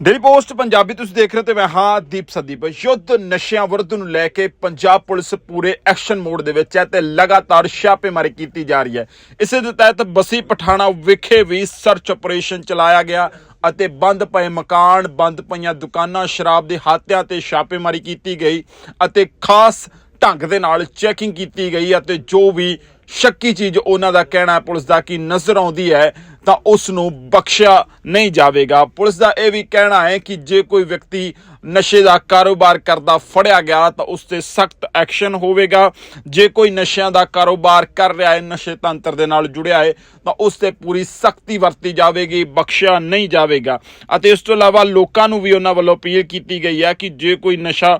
Daily post Punjabi ਤੁਸੀਂ ਦੇਖ ਰਹੇ ਹੋ ਤੇ ਮੈਂ ਹਾਂ ਦੀਪ ਸੰਦੀਪ। ਯੁੱਧ ਨਸ਼ਿਆਂ ਵਿਰੁੱਧ ਨੂੰ ਲੈ ਕੇ ਪੰਜਾਬ ਪੁਲਿਸ ਪੂਰੇ ਐਕਸ਼ਨ ਮੋਡ ਦੇ ਵਿੱਚ ਹੈ ਤੇ ਲਗਾਤਾਰ ਛਾਪੇਮਾਰੀ ਕੀਤੀ ਜਾ ਰਹੀ ਹੈ। ਇਸੇ ਦੇ ਤਹਿਤ ਬਸੀ ਪਠਾਣਾ ਵਿਖੇ ਵੀ ਸਰਚ ਆਪਰੇਸ਼ਨ ਚਲਾਇਆ ਗਿਆ ਅਤੇ ਬੰਦ ਪਏ ਮਕਾਨ, ਬੰਦ ਪਈਆਂ ਦੁਕਾਨਾਂ, ਸ਼ਰਾਬ ਦੇ ਹਾਤਿਆਂ ਤੇ ਛਾਪੇਮਾਰੀ ਕੀਤੀ ਗਈ ਅਤੇ ਖਾਸ ਢੰਗ ਦੇ ਨਾਲ ਚੈਕਿੰਗ ਕੀਤੀ ਗਈ ਅਤੇ ਜੋ ਵੀ ਸ਼ੱਕੀ ਚੀਜ਼ ਉਹਨਾਂ ਦਾ ਕਹਿਣਾ ਪੁਲਿਸ ਦਾ ਕਿ ਨਜ਼ਰ ਆਉਂਦੀ ਹੈ ਤਾਂ ਉਸ ਨੂੰ ਬਖਸ਼ਿਆ ਨਹੀਂ ਜਾਵੇਗਾ। ਪੁਲਿਸ ਦਾ ਇਹ ਵੀ ਕਹਿਣਾ ਹੈ ਕਿ ਜੇ ਕੋਈ ਵਿਅਕਤੀ ਨਸ਼ੇ ਦਾ ਕਾਰੋਬਾਰ ਕਰਦਾ ਫੜਿਆ ਗਿਆ ਤਾਂ ਉਸ ਤੇ ਸਖਤ ਐਕਸ਼ਨ ਹੋਵੇਗਾ। ਜੇ ਕੋਈ ਨਸ਼ਿਆਂ ਦਾ ਕਾਰੋਬਾਰ ਕਰ ਰਿਹਾ ਹੈ, ਨਸ਼ੇ ਤੰਤਰ ਦੇ ਨਾਲ ਜੁੜਿਆ ਹੈ, ਤਾਂ ਉਸ ਤੇ ਪੂਰੀ ਸਖਤੀ ਵਰਤੀ ਜਾਵੇਗੀ, ਬਖਸ਼ਿਆ ਨਹੀਂ ਜਾਵੇਗਾ। ਅਤੇ ਇਸ ਤੋਂ ਇਲਾਵਾ ਲੋਕਾਂ ਨੂੰ ਵੀ ਉਹਨਾਂ ਵੱਲੋਂ ਅਪੀਲ ਕੀਤੀ ਗਈ ਹੈ ਕਿ ਜੇ ਕੋਈ ਨਸ਼ਾ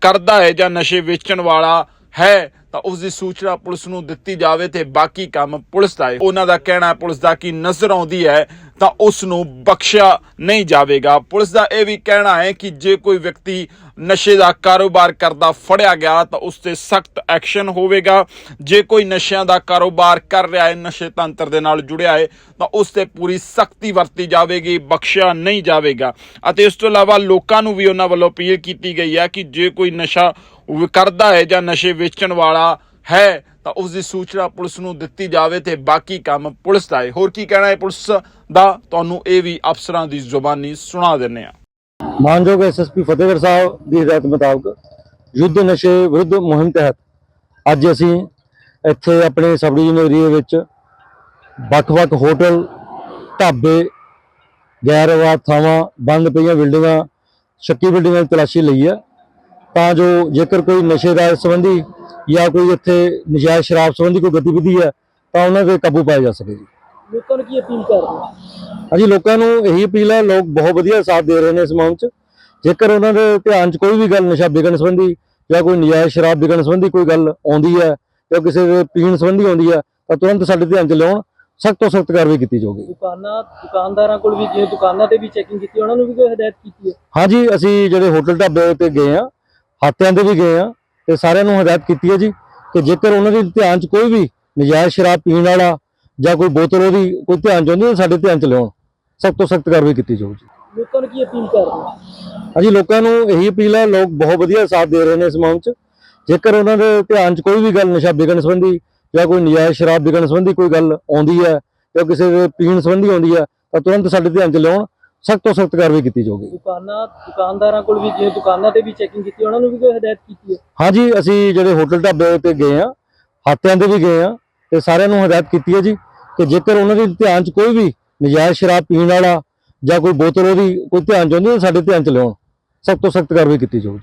ਕਰਦਾ ਹੈ ਜਾਂ ਨਸ਼ੇ ਵੇਚਣ ਵਾਲਾ ਹੈ ਤਾਂ ਉਸ ਦੀ ਸੂਚਨਾ ਪੁਲਿਸ ਨੂੰ ਦਿੱਤੀ ਜਾਵੇ ਤੇ ਬਾਕੀ ਕੰਮ ਪੁਲਿਸ ਦਾ ਹੈ। ਉਹਨਾਂ ਦਾ ਕਹਿਣਾ ਪੁਲਿਸ ਦਾ ਕਿ ਨਜ਼ਰ ਆਉਂਦੀ ਹੈ, ਤਾਂ ਉਸ ਨੂੰ ਬਖਸ਼ਿਆ ਨਹੀਂ ਜਾਵੇਗਾ। ਪੁਲਿਸ ਦਾ ਇਹ ਵੀ ਕਹਿਣਾ ਹੈ ਕਿ ਜੇ ਕੋਈ ਵਿਅਕਤੀ ਨਸ਼ੇ ਦਾ ਕਾਰੋਬਾਰ ਕਰਦਾ ਫੜਿਆ ਗਿਆ, ਤਾਂ ਉਸ ਤੇ ਸਖਤ ਐਕਸ਼ਨ ਹੋਵੇਗਾ। ਜੇ ਕੋਈ ਨਸ਼ਿਆਂ ਦਾ ਕਾਰੋਬਾਰ ਕਰ ਰਿਹਾ ਹੈ, ਨਸ਼ੇ ਤੰਤਰ ਦੇ ਨਾਲ ਜੁੜਿਆ ਹੈ, ਤਾਂ ਉਸ ਤੇ ਪੂਰੀ ਸਖਤੀ ਵਰਤੀ ਜਾਵੇਗੀ, ਬਖਸ਼ਿਆ ਨਹੀਂ ਜਾਵੇਗਾ। ਅਤੇ ਇਸ ਤੋਂ ਇਲਾਵਾ ਲੋਕਾਂ ਨੂੰ ਵੀ ਉਹਨਾਂ ਵੱਲੋਂ ਅਪੀਲ ਕੀਤੀ ਗਈ ਹੈ ਕਿ ਜੇ ਕੋਈ ਨਸ਼ਾ ਕਰਦਾ ਹੈ ਜਾਂ ਨਸ਼ੇ ਵੇਚਣ ਵਾਲਾ ਹੈ, ਤਾਂ ਉਸ ਦੀ ਸੂਚਨਾ ਪੁਲਿਸ ਨੂੰ ਦਿੱਤੀ ਜਾਵੇ ਤੇ ਬਾਕੀ ਕੰਮ ਪੁਲਿਸ ਦਾ ਹੈ। ਹੋਰ ਕੀ ਕਹਿਣਾ ਹੈ ਪੁਲਿਸ ਦਾ? ਤੁਹਾਨੂੰ ਇਹ ਵੀ ਅਫਸਰਾਂ ਦੀ ਜ਼ੁਬਾਨੀ ਸੁਣਾ ਦਿੰਨੇ ਆ ਮਾਨਯੋਗ ਐਸਐਸਪੀ ਫਤਿਹਗੜ੍ਹ ਸਾਹਿਬ ਦੀ ਹਦਾਇਤ ਮੁਤਾਬਕ ਯੁੱਧ ਨਸ਼ੇ ਵਿਰੁੱਧ ਮੁਹਿੰਮ ਤਹਿਤ ਅੱਜ ਅਸੀਂ ਇੱਥੇ ਆਪਣੇ ਸਬ ਡਿਵੀਜ਼ਨ ਏਰੀਏ ਵਿੱਚ ਵੱਖ-ਵੱਖ ਹੋਟਲ, ਢਾਬੇ ਗੈਰ ਆਵਾਜ਼ ਥਾਵਾਂ, ਬੰਦ ਪਈਆਂ ਬਿਲਡਿੰਗਾਂ, ਸ਼ੱਕੀ ਬਿਲਡਿੰਗਾਂ ਦੀ ਤਲਾਸ਼ੀ ਲਈ ਹੈ। ਤਾਂ ਜੋ ਜੇਕਰ ਕੋਈ ਨਸ਼ੇ ਦਾ ਸੰਬੰਧੀ ਜਾਂ ਕੋਈ ਇੱਥੇ ਨਜਾਇਜ਼ ਸ਼ਰਾਬ ਸੰਬੰਧੀ ਕੋਈ ਗਤੀਵਿਧੀ ਹੈ ਤਾਂ ਉਹਨਾਂ ਤੇ ਕਾਬੂ ਪਾਇਆ ਜਾ ਸਕੇ ਜੀ। ਲੋਕਾਂ ਨੂੰ ਕੀ ਅਪੀਲ ਕਰਦੇ ਹੋ? ਹਾਂਜੀ ਲੋਕਾਂ ਨੂੰ ਇਹੀ ਅਪੀਲ ਹੈ ਲੋਕ ਬਹੁਤ ਵਧੀਆ ਸਾਥ ਦੇ ਰਹੇ ਨੇ ਇਸ ਮੁਹਿੰਮ 'ਚ। ਜੇਕਰ ਉਹਨਾਂ ਦੇ ਧਿਆਨ 'ਚ ਕੋਈ ਵੀ ਗੱਲ ਨਸ਼ਾ ਵਿਕਣ ਸੰਬੰਧੀ ਜਾਂ ਕੋਈ ਨਜਾਇਜ਼ ਸ਼ਰਾਬ ਵਿਕਣ ਸੰਬੰਧੀ ਕੋਈ ਗੱਲ ਆਉਂਦੀ ਹੈ ਜਾਂ ਕਿਸੇ ਦੇ ਪੀਣ ਸੰਬੰਧੀ ਆਉਂਦੀ ਹੈ ਤਾਂ ਤੁਰੰਤ ਸਾਡੇ ਧਿਆਨ 'ਚ ਲਿਆਉਣ ਸਖਤ ਤੋਂ ਸਖਤ ਕਾਰਵਾਈ ਕੀਤੀ ਜਾਊਗੀ। ਦੁਕਾਨਾਂ ਦੁਕਾਨਦਾਰਾਂ ਕੋਲ ਵੀ ਜਿਵੇਂ ਦੁਕਾਨਾਂ ਤੇ ਵੀ ਚੈਕਿੰਗ ਕੀਤੀ ਉਹਨਾਂ ਨੂੰ ਵੀ ਕੋਈ ਹਦਾਇਤ ਕੀਤੀ ਹੈ? ਹਾਂਜੀ ਅਸੀਂ ਜਿਹੜੇ ਹੋਟਲ ਢਾਬੇ ਤੇ ਗਏ ਆ ਹਾਤਿਆਂ ਦੇ ਵੀ ਗਏ ਆ ਤੇ ਸਾਰਿਆਂ ਨੂੰ ਹਦਾਇਤ ਕੀਤੀ ਹੈ ਜੀ ਕਿ ਜੇਕਰ ਉਹਨਾਂ ਦੇ ਧਿਆਨ 'ਚ ਕੋਈ ਵੀ ਨਜਾਇਜ਼ ਸ਼ਰਾਬ ਪੀਣ ਵਾਲਾ ਜਾਂ ਕੋਈ ਬੋਤਲ ਉਹਦੀ ਕੋਈ ਧਿਆਨ 'ਚ ਆਉਂਦੀ ਸਾਡੇ ਧਿਆਨ 'ਚ ਲਿਆਉਣ। ਸਖਤ ਤੋਂ ਸਖਤ ਕਾਰਵਾਈ ਕੀਤੀ ਜਾਊਗੀ। ਲੋਕਾਂ ਨੂੰ ਕੀ ਅਪੀਲ ਕਰਦੇ ਹੋ? ਹਾਂਜੀ ਲੋਕਾਂ ਨੂੰ ਇਹੀ ਅਪੀਲ ਹੈ ਲੋਕ ਬਹੁਤ ਵਧੀਆ ਸਾਥ ਦੇ ਰਹੇ ਨੇ ਇਸ ਮੁਹਿੰਮ 'ਚ। ਜੇਕਰ ਉਹਨਾਂ ਦੇ ਧਿਆਨ 'ਚ ਕੋਈ ਵੀ ਗੱਲ ਨਸ਼ਾ ਵਿਕਣ ਸੰਬੰਧੀ ਜਾਂ ਕੋਈ ਨਜਾਇਜ਼ ਸ਼ਰਾਬ ਵਿਕਣ ਸੰਬੰਧੀ ਕੋਈ ਗੱਲ ਆਉਂਦੀ ਹੈ ਜਾਂ ਕਿਸੇ ਦੇ ਪੀਣ ਸੰਬੰਧੀ ਆਉਂਦੀ ਹੈ ਤਾਂ ਤੁਰੰਤ ਸਾਡੇ ਧਿਆਨ 'ਚ ਲਿਆਉਣ। ਸਖਤ ਤੋਂ ਸਖਤ ਕਾਰਵਾਈ ਕੀਤੀ ਜਾਊਗੀ। ਦੁਕਾਨਾਂ ਦੁਕਾਨਦਾਰਾਂ ਕੋਲ ਵੀ ਜਿਵੇਂ ਦੁਕਾਨਾਂ ਤੇ ਵੀ ਚੈਕਿੰਗ ਕੀਤੀ ਉਹਨਾਂ ਨੂੰ ਵੀ ਕੋਈ ਹਦਾਇਤ ਕੀਤੀ ਹੈ? ਹਾਂਜੀ ਅਸੀਂ ਜਿਹੜੇ ਹੋਟਲ ਢਾਬੇ ਤੇ ਗਏ ਆ ਹਾਤਿਆਂ ਦੇ ਵੀ ਗਏ ਆ ਤੇ ਸਾਰਿਆਂ ਨੂੰ ਹਦਾਇਤ ਕੀਤੀ ਹੈ ਜੀ ਕਿ ਜੇਕਰ ਉਹਨਾਂ ਦੇ ਧਿਆਨ 'ਚ ਕੋਈ ਵੀ ਨਜਾਇਜ਼ ਸ਼ਰਾਬ ਪੀਣ ਵਾਲਾ ਜਾਂ ਕੋਈ ਬੋਤਲ ਉਹਦੀ ਕੋਈ ਧਿਆਨ 'ਚ ਆਉਂਦੀ ਹੈ ਸਾਡੇ ਧਿਆਨ 'ਚ ਲਿਆਉਣ। ਸਖਤ ਤੋਂ ਸਖਤ ਕਾਰਵਾਈ ਕੀਤੀ ਜਾਊਗੀ।